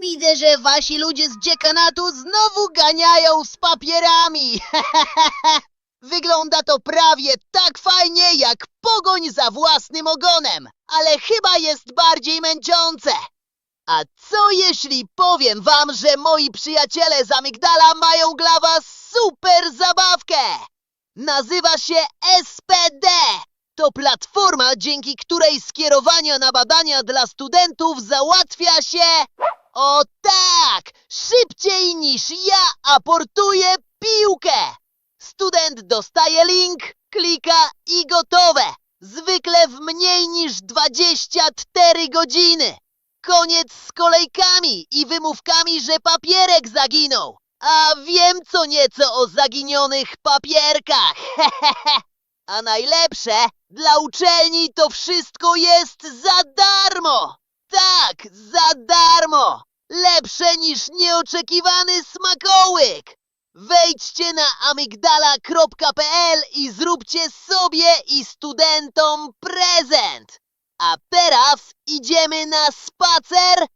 Widzę, że wasi ludzie z dziekanatu znowu ganiają z papierami. Wygląda to prawie tak fajnie jak pogoń za własnym ogonem, ale chyba jest bardziej męczące. A co jeśli powiem wam, że moi przyjaciele z Amygdala mają dla was super zabawkę? Nazywa się SPD. To platforma, dzięki której skierowania na badania dla studentów załatwia się... O tak! Szybciej niż ja aportuję piłkę! Student dostaje link, klika i gotowe! Zwykle w mniej niż 24 godziny! Koniec z kolejkami i wymówkami, że papierek zaginął! A wiem co nieco o zaginionych papierkach! A najlepsze, dla uczelni to wszystko jest za darmo! Tak, za darmo! Lepsze niż nieoczekiwany smakołyk! Wejdźcie na amygdala.pl i zróbcie sobie i studentom prezent! A teraz idziemy na spacer!